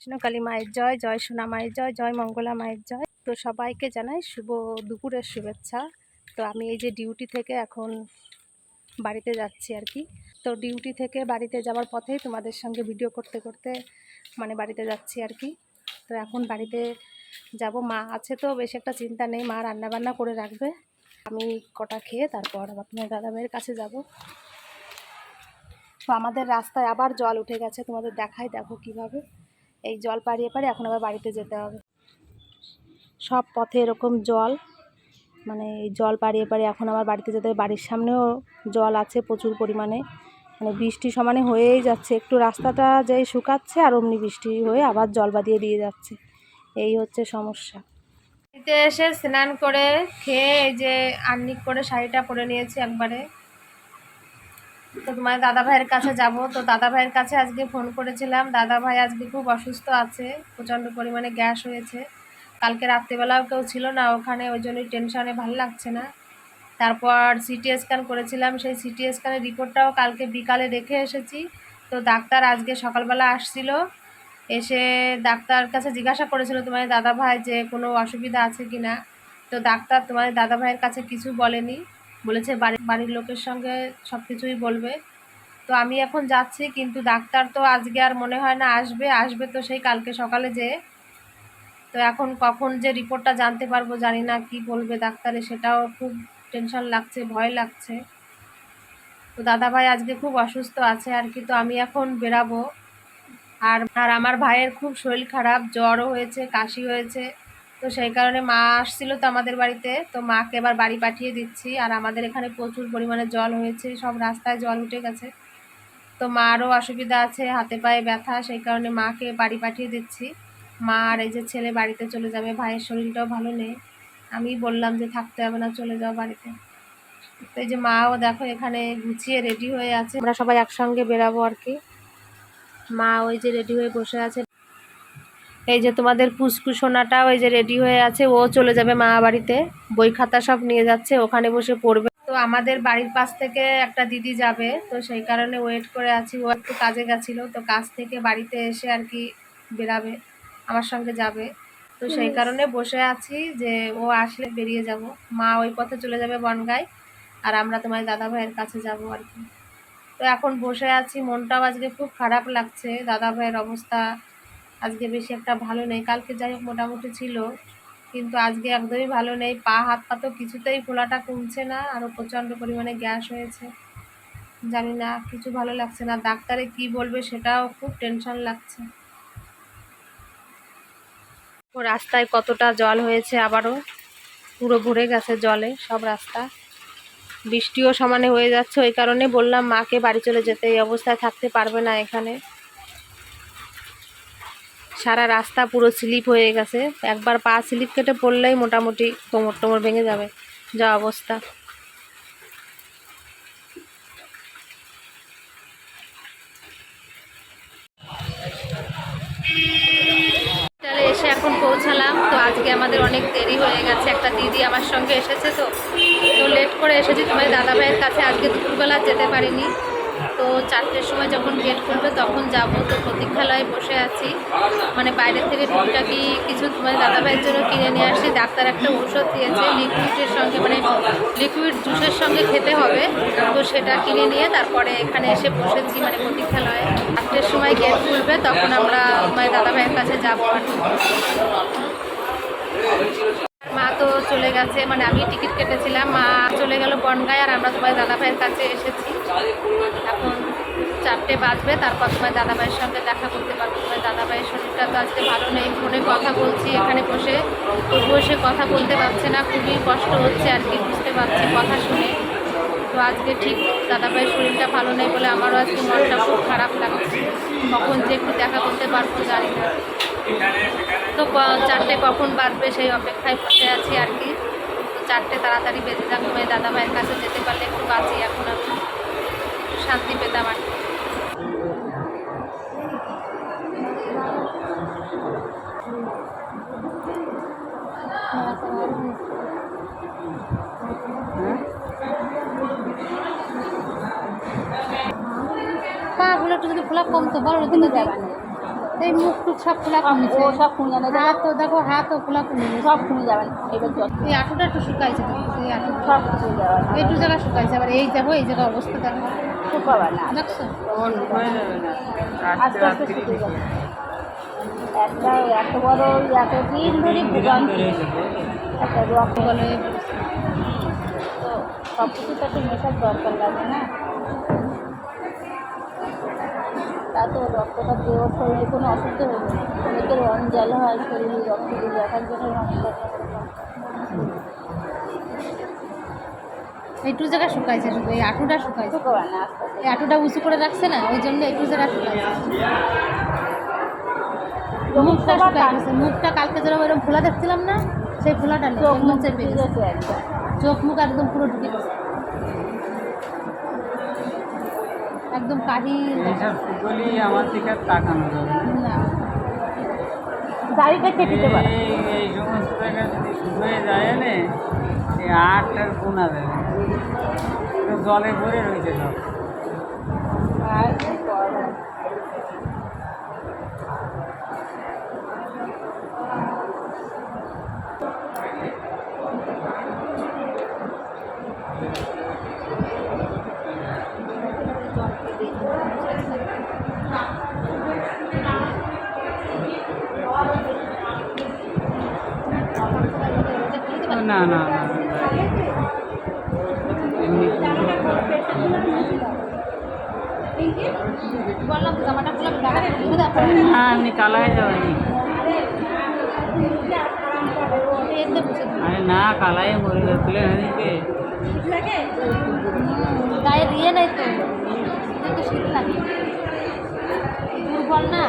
কৃষ্ণকালী মায়ের জয় জয় সোনা মায়ের জয় জয় মঙ্গলা মায়ের জয়। তো সবাইকে জানাই শুভ দুপুরের শুভেচ্ছা। তো আমি এই যে ডিউটি থেকে এখন বাড়িতে যাচ্ছি আর কি। তো ডিউটি থেকে বাড়িতে যাওয়ার পথেই তোমাদের সঙ্গে ভিডিও করতে করতে মানে বাড়িতে যাচ্ছি আর কি। তো এখন বাড়িতে যাব। মা আছে তো, বেশি একটা চিন্তা নেই। মা রান্না বান্না করে রাখবে। আমি কটা খেয়ে তারপর আপনার দাদা দাদাভাইয়ের কাছে যাব। তো আমাদের রাস্তায় আবার জল উঠে গেছে। তোমাদের দেখাই দেখো কীভাবে। এই জল পাড়িয়ে পাড়িয়ে এখন আবার বাড়িতে যেতে হবে। সব পথে এরকম জল মানে এই জল পাড়িয়ে পাড়িয়ে এখন আবার বাড়িতে যেতে হবে। বাড়ির সামনেও জল আছে প্রচুর পরিমাণে মানে বৃষ্টি সমানে হয়েই যাচ্ছে। একটু রাস্তাটা যেই শুকাচ্ছে আর অমনি বৃষ্টি হয়ে আবার জল বাদিয়ে দিয়ে যাচ্ছে। এই হচ্ছে সমস্যা। বাড়িতে এসে স্নান করে খেয়ে এই যে আর্নিক করে শাড়িটা পরে নিয়েছি একবারে। তো তোমার দাদা ভাইয়ের কাছে যাব। তো দাদা ভাইয়ের কাছে আজকে ফোন করেছিলাম। দাদা ভাই আজকে খুব অসুস্থ আছে, প্রচণ্ড পরিমাণে গ্যাস হয়েছে। কালকে রাত্রিবেলাও কেউ ছিল না ওখানে, ওই জন্যই টেনশনে ভালো লাগছে না। তারপর সিটি স্ক্যান করেছিলাম। সেই সিটি স্ক্যানের রিপোর্টটাও কালকে বিকালে দেখে এসেছি। তো ডাক্তার আজকে সকালবেলা আসছিল। এসে ডাক্তার কাছে জিজ্ঞাসা করেছিল তোমার দাদা ভাই যে কোনো অসুবিধা আছে কি না তো ডাক্তার তোমার দাদা ভাইয়ের কাছে কিছু বলেনি। বলেছে, বাড়ি, বাড়ির লোকের সঙ্গে সব কিছুই বলবে। তো আমি এখন যাচ্ছি, কিন্তু ডাক্তার তো আজকে আর মনে হয় না আসবে। আসবে তো সেই কালকে সকালে যে। তো এখন কখন যে রিপোর্টটা জানতে পারব জানি না কি বলবে ডাক্তারে, সেটাও খুব টেনশন লাগছে, ভয় লাগছে। তো দাদাভাই আজকে খুব অসুস্থ আছে আর কি, তো আমি এখন বেরাবো। আর আর আমার ভাইয়ের খুব শরীর খারাপ, জ্বরও হয়েছে, কাশি হয়েছে। তো সেই কারণে মা আসছিল তো আমাদের বাড়িতে। তো মাকে এবার বাড়ি পাঠিয়ে দিচ্ছি। আর আমাদের এখানে প্রচুর পরিমাণে জল হয়েছে, সব রাস্তায় জল উঠে গেছে। তো মারও অসুবিধা আছে, হাতে পায়ে ব্যথা, সেই কারণে মাকে বাড়ি পাঠিয়ে দিচ্ছি। মা আর এই যে ছেলে বাড়িতে চলে যাবে, ভাইয়ের শরীরটাও ভালো নেই। আমি বললাম যে থাকতে হবে না, চলে যাও বাড়িতে। তো এই যে মাও দেখো এখানে গুছিয়ে রেডি হয়ে আছে। আমরা সবাই একসঙ্গে বেরাবো আর কি। মা ওই যে রেডি হয়ে বসে আছে। এই যে তোমাদের পুষ্কুসোনাটা ওই যে রেডি হয়ে আছে ও চলে যাবে মা বাড়িতে। বই খাতা সব নিয়ে যাচ্ছে ওখানে বসে পড়বে। তো আমাদের বাড়ির পাশ থেকে একটা দিদি যাবে তো সেই কারণে ওয়েট করে আছি। ও একটু কাজে গেছিল তো কাজ থেকে বাড়িতে এসে আর কি বেরাবে আমার সঙ্গে যাবে। তো সেই কারণে বসে আছি যে ও আসলে বেরিয়ে যাব। মা ওই পথে চলে যাবে বনগায় আর আমরা তোমার দাদা ভাইয়ের কাছে যাব আর কি। তো এখন বসে আছি মনটাও আজকে খুব খারাপ লাগছে দাদা ভাইয়ের অবস্থা আজকে বেশি একটা ভালো নেই। কালকে যাই হোক মোটামুটি ছিল, কিন্তু আজকে একদমই ভালো নেই। পা, হাত পা তো কিছুতেই ফোলাটা কমছে না আরও প্রচণ্ড পরিমাণে গ্যাস হয়েছে। জানি না, কিছু ভালো লাগছে না। ডাক্তারে কি বলবে সেটাও খুব টেনশন লাগছে। রাস্তায় কতটা জল হয়েছে আবারও? পুরো ভরে গেছে জলে সব রাস্তা। বৃষ্টিও সমানে হয়ে যাচ্ছে, ওই কারণে বললাম মাকে বাড়ি চলে যেতে। এই অবস্থায় থাকতে পারবে না এখানে। সারা রাস্তা পুরো স্লিপ হয়ে গেছে। একবার পা স্লিপ কেটে পড়লেই মোটামুটি কোমর টোমর ভেঙে যাবে, যা অবস্থা। এসে এখন পৌঁছালাম। তো আজকে আমাদের অনেক দেরি হয়ে গেছে। একটা দিদি আমার সঙ্গে এসেছে তো। তো লেট করে এসেছি। তোমার দাদা ভাইয়ের কাছে আজকে দুপুরবেলা যেতে পারিনি। তো চারটের সময় যখন গেট খুলবে, তখন যাব। তো প্রতীক্ষালয়ে বসে আছি। মানে বাইরে থেকে টুকটাকি কিছু মানে দাদা ভাইয়ের জন্য কিনে নিয়ে আসছি। ডাক্তার একটা ঔষধ দিয়েছে লিকুইডের সঙ্গে মানে লিকুইড জুসের সঙ্গে খেতে হবে। তো সেটা কিনে নিয়ে তারপরে এখানে এসে বসেছি মানে প্রতীক্ষালয়ে। চারটের সময় গেট খুলবে, তখন আমরা মানে দাদা ভাইয়ের কাছে যাব। আর চলে গেছে মানে আমি টিকিট কেটেছিলাম, মা চলে গেল বনগায় আর আমরা সবাই দাদা ভাইয়ের কাছে এসেছি। এখন চারটে বাজবে, তারপর তোমার দাদা ভাইয়ের সঙ্গে দেখা করতে পারব। তোমার দাদা ভাইয়ের শরীরটা তো আজকে ভালো নেই, ফোনে কথা বলছি, এখানে বসে বসে কথা বলতে পারছে না, খুবই কষ্ট হচ্ছে আর কি, বুঝতে পারছি, কথা শুনে। তো আজকে ঠিক দাদা ভাইয়ের শরীরটা ভালো নেই বলে আমারও আজকে মনটা খুব খারাপ লাগছে। কখন যে একটু দেখা করতে পারব জানি না। তো চারটে কখন বাঁচবে সেই অপেক্ষায় বসে আছি আর কি। চারটে তাড়াতাড়ি বেঁচে যাক দাদা ভাইয়ের কাছে যেতে পারলে একটু বাঁচি এখন আমি। শান্তি পেতাম আর কি। পাগুলো একটু যদি খোলা কমতো বড় দিকে যাবে এই মুখ টুক সব খোলা কমেছে সব খুঁজে যাবে। হাত তো দেখো হাত তো খোলা কমেছে সব খুঁজে যাবেন এবার এই আঁটুটা একটু শুকাইছে এই আঁটু সব খুঁজে যাবেন একটু জায়গা শুকাইছে আবার এই দেখো এই জায়গা অবস্থা দেখো। শুকাবে না। দেখছ? আস্তে আস্তে শুকিয়ে যাবে। একটা এত বড় এত দিন ধরে ভোগান্তি একটা রক্ত বলে। তো সব কিছু তো একটা মেশার দরকার লাগে না। তা তো রক্তটা দেওয়ার শরীরে কোনো অসুবিধা হবে না। অনেকের জ্বালা হয় শরীরে রক্ত দিয়ে দেখার জন্য একটু জায়গা শুকাইছে শুধু এই আঁটুটা শুকাইছে। এই আঁটুটা উঁচু করে রাখছে না ওই জন্য একটু জায়গা শুকাইছে। মুখটা মুখটা কালকে যেরকম এরকম খোলা দেখছিলাম না সেই নেই একদম মুখ চেপে চোখ মুখ একদম পুরো ঢুকে গেছে। একদম সুগলি আমার দিকে তাকানো যাবে না। না। দাড়িটা কেটে দিতে পারে। এই এই সমস্ত জায়গায় যদি শুকিয়ে যায় না এই আটটার গুণা দেবে। জলে ভরে রয়েছে সব। আর না না না। বললাম তো জামাটা খুলে দেখা খুলে দেখো না এমনি কালা হয়ে যাবে এতে বুঝে আরে না কালাই মরে তুলে এদিকে গায়ে দিয়ে নেই তো। তো শীত লাগে। দুর্বল না।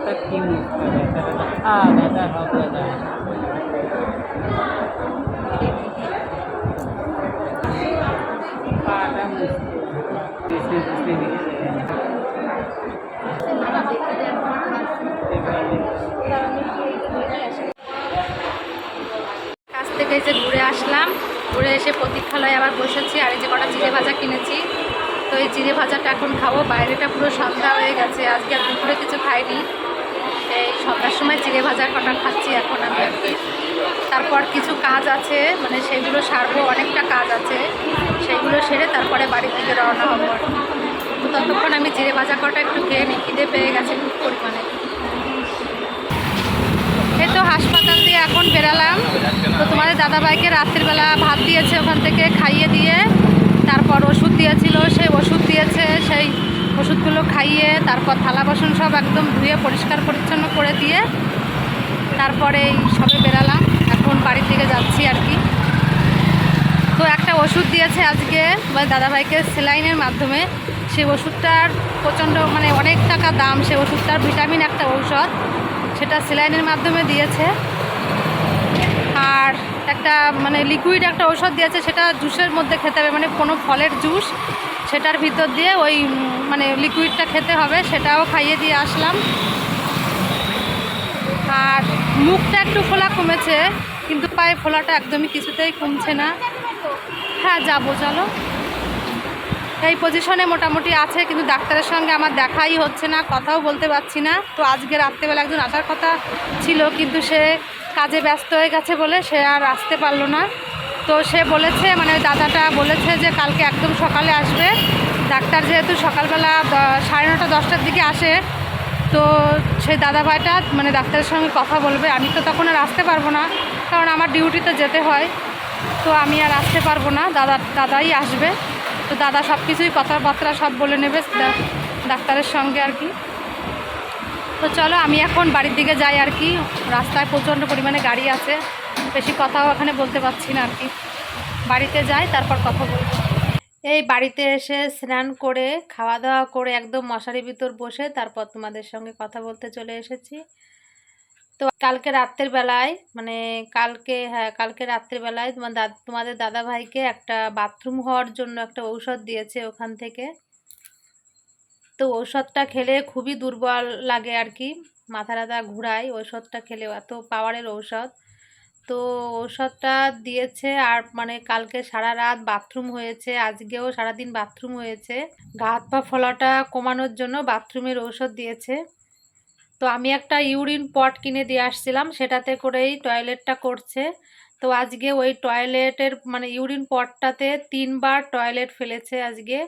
হাতটা কি থেকে যে ঘুরে আসলাম, ঘুরে এসে প্রতীক্ষালয়ে আবার বসেছি, আর এই যে কটা জিরে ভাজা কিনেছি। তো এই জিরে ভাজাটা এখন খাব, বাইরেটা পুরো সন্ধ্যা হয়ে গেছে, আজকে আর দুপুরে কিছু খাইনি। সন্ধ্যার সময় জিরে ভাজা কটা খাচ্ছি এখন আমি আর কি। তারপর কিছু কাজ আছে মানে সেগুলো সারবো, অনেকটা কাজ আছে সেগুলো সেরে তারপরে বাড়ি থেকে রওনা হব আর। তো ততক্ষণ আমি জিরে ভাজা কটা একটু খেয়ে নিই খিদে পেয়ে গেছে খুব পরিমাণে এই তো হাসপাতাল দিয়ে এখন বেরালাম তো তোমাদের দাদাভাইকে রাত্রিবেলা ভাত দিয়েছে ওখান থেকে খাইয়ে দিয়ে, তারপর ওষুধ দিয়েছিল, সেই ওষুধ দিয়েছে, সেই ওষুধগুলো খাইয়ে তারপর থালা বাসন সব একদম ধুয়ে পরিষ্কার পরিচ্ছন্ন করে দিয়ে তারপরে সবে বেরালাম। এখন বাড়ির দিকে যাচ্ছি আর কি। তো একটা ওষুধ দিয়েছে আজকে দাদাভাইকে সেলাইনের মাধ্যমে। সেই ওষুধটার প্রচণ্ড মানে অনেক টাকা দাম সেই ওষুধটার ভিটামিন একটা ঔষধ, সেটা সেলাইনের মাধ্যমে দিয়েছে। আর একটা মানে লিকুইড একটা ঔষধ দিয়েছে, সেটা জুসের মধ্যে খেতে হবে মানে কোনো ফলের জুস সেটার ভিতর দিয়ে ওই মানে লিকুইডটা খেতে হবে, সেটাও খাইয়ে দিয়ে আসলাম। আর মুখটা একটু ফোলা কমেছে, কিন্তু পায়ে ফোলাটা একদমই কিছুতেই কমছে না। হ্যাঁ যাব, চলো। এই পজিশনে মোটামুটি আছে, কিন্তু ডাক্তারের সঙ্গে আমার দেখাই হচ্ছে না, কথাও বলতে পারছি না। তো আজকে রাত্রেবেলা একজন আসার কথা ছিল, কিন্তু সে কাজে ব্যস্ত হয়ে গেছে বলে সে আর আসতে পারল না। তো সে বলেছে মানে দাদাটা বলেছে যে কালকে একদম সকালে আসবে। ডাক্তার যেহেতু সকালবেলা সাড়ে নটা, দশটার দিকে আসে, তো সেই দাদাভাইটা মানে ডাক্তারের সঙ্গে কথা বলবে। আমি তো তখন আর আসতে পারব না, কারণ আমার ডিউটিতে যেতে হয়। তো আমি আর আসতে পারব না, দাদা, দাদাই আসবে। তো দাদা সব কিছুই কথাবার্তা সব বলে নেবে ডাক্তারের সঙ্গে আর কি। তো চলো, আমি এখন বাড়ির দিকে যাই আর কি। রাস্তায় প্রচণ্ড পরিমাণে গাড়ি আছে। বেশি কথাও এখানে বলতে পারছি না আর কি। বাড়িতে যাই, তারপর কথা বলব। এই বাড়িতে এসে স্নান করে খাওয়া দাওয়া করে একদম মশারি ভিতর বসে, তারপর তোমাদের সঙ্গে কথা বলতে চলে এসেছি। তো কালকে রাত্রের বেলায় মানে কালকে হ্যাঁ কালকে রাত্রের বেলায় তোমার দাদ তোমাদের দাদা ভাইকে একটা বাথরুম হওয়ার জন্য একটা ঔষধ দিয়েছে ওখান থেকে। তো ঔষধটা খেলে খুবই দুর্বল লাগে আর কি। মাথা টাথা ঘুরায়, ঔষধটা খেলে এত পাওয়ারের ঔষধ। তো ওষুধটা দিয়েছে আর মানে কালকে সারা রাত বাথরুম হয়েছে, আজকেও সারাদিন বাথরুম হয়েছে। গা হাত পা ফলাটা কমানোর জন্য বাথরুমের ঔষধ দিয়েছে। তো আমি একটা ইউরিন পট কিনে দিয়ে আসছিলাম, সেটাতে করেই টয়লেটটা করছে। তো আজকে ওই টয়লেটের মানে ইউরিন পটটাতে তিনবার টয়লেট ফেলেছে আজকে।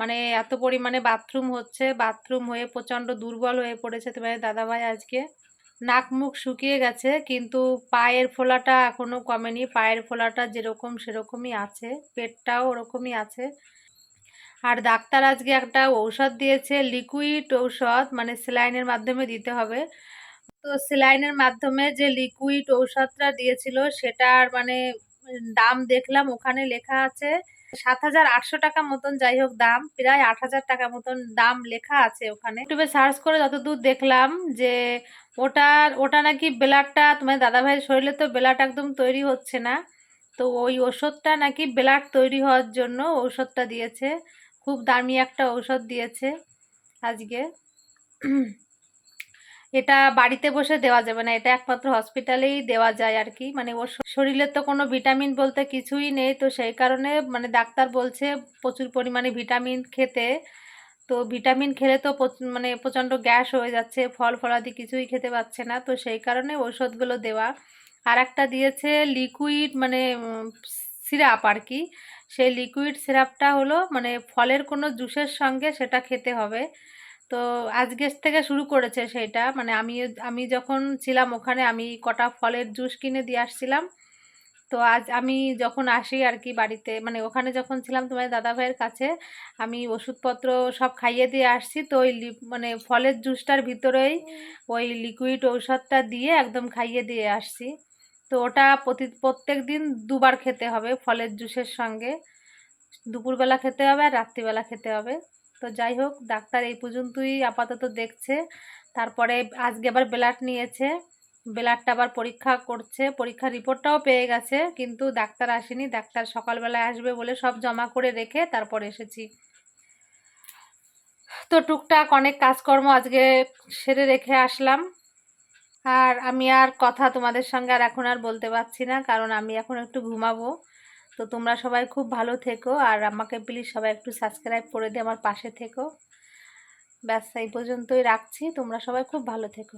মানে এত পরিমাণে বাথরুম হচ্ছে বাথরুম হয়ে প্রচণ্ড দুর্বল হয়ে পড়েছে তোমার দাদাভাই আজকে। নাক মুখ শুকিয়ে গেছে, কিন্তু পায়ের ফোলাটা এখনও কমেনি। পায়ের ফোলাটা যেরকম সেরকমই আছে, পেটটাও ওরকমই আছে। আর ডাক্তার আজকে একটা ঔষধ দিয়েছে, লিকুইড ঔষধ মানে স্যালাইনের মাধ্যমে দিতে হবে। তো স্যালাইনের মাধ্যমে যে লিকুইড ঔষধটা দিয়েছিল, সেটার মানে দাম দেখলাম, ওখানে লেখা আছে সাত হাজার আটশো টাকা মতন যাই হোক দাম, প্রায় আট হাজার টাকা মতন দাম লেখা আছে ওখানে। ইউটিউবে সার্চ করে যতদূর দেখলাম যে ওটা ওটা নাকি ব্লাডটা, তোমার দাদাভাইয়ের শরীরে তো ব্লাড একদম তৈরি হচ্ছে না, তো ওই ওষুধটা নাকি ব্লাড তৈরি হওয়ার জন্য ঔষধটা দিয়েছে। খুব দামি একটা ঔষধ দিয়েছে আজকে। এটা বাড়িতে বসে দেওয়া যাবে না এটা একমাত্র হসপিটালেই দেওয়া যায় আর কি। মানে ওর শ- শরীরে তো কোনো ভিটামিন বলতে কিছুই নেই, তো সেই কারণে মানে ডাক্তার বলছে প্রচুর পরিমাণে ভিটামিন খেতে। তো ভিটামিন খেলে তো মানে প্রচণ্ড গ্যাস হয়ে যাচ্ছে, ফল ফলাদি কিছুই খেতে পাচ্ছে না, তো সেই কারণে ঔষধগুলো দেওয়া। আর একটা দিয়েছে লিকুইড মানে সিরাপ আর কি। সেই লিকুইড সিরাপটা হলো মানে ফলের কোনো জুসের সঙ্গে সেটা খেতে হবে। তো আজকের থেকে শুরু করেছে সেটা। মানে আমি আমি যখন ছিলাম ওখানে, আমি কটা ফলের জুস কিনে দিয়ে আসছিলাম। তো আজ আমি যখন আসি আর কি বাড়িতে মানে ওখানে যখন ছিলাম তোমার দাদা ভাইয়ের কাছে, আমি ওষুধপত্র সব খাইয়ে দিয়ে আসছি। তো ওই মানে ফলের জুসটার ভিতরেই ওই লিকুইড ঔষধটা দিয়ে একদম খাইয়ে দিয়ে আসছি। তো ওটা প্রতি, প্রত্যেক দিন দুবার খেতে হবে ফলের জুসের সঙ্গে। দুপুরবেলা খেতে হবে আর রাত্রিবেলা খেতে হবে। তো যাই হোক, ডাক্তার এই পর্যন্তই আপাতত দেখছে। তারপরে আজকে আবার ব্লাড নিয়েছে। ব্লাডটা আবার পরীক্ষা করছে, পরীক্ষার রিপোর্টটাও পেয়ে গেছে, কিন্তু ডাক্তার আসেনি। ডাক্তার সকালবেলায় আসবে বলে সব জমা করে রেখে তারপর এসেছি। তো টুকটাক অনেক কাজকর্ম আজকে সেরে রেখে আসলাম। আর আমি আর কথা তোমাদের সঙ্গে আর এখন আর বলতে পারছি না, কারণ আমি এখন একটু ঘুমাবো। তো তোমরা সবাই খুব ভালো থেকো আর আমাকে প্লিজ সবাই একটু সাবস্ক্রাইব করে দিয়ে আমার পাশে থেকো। ব্যাস, এই পর্যন্তই রাখছি। তোমরা সবাই খুব ভালো থেকো।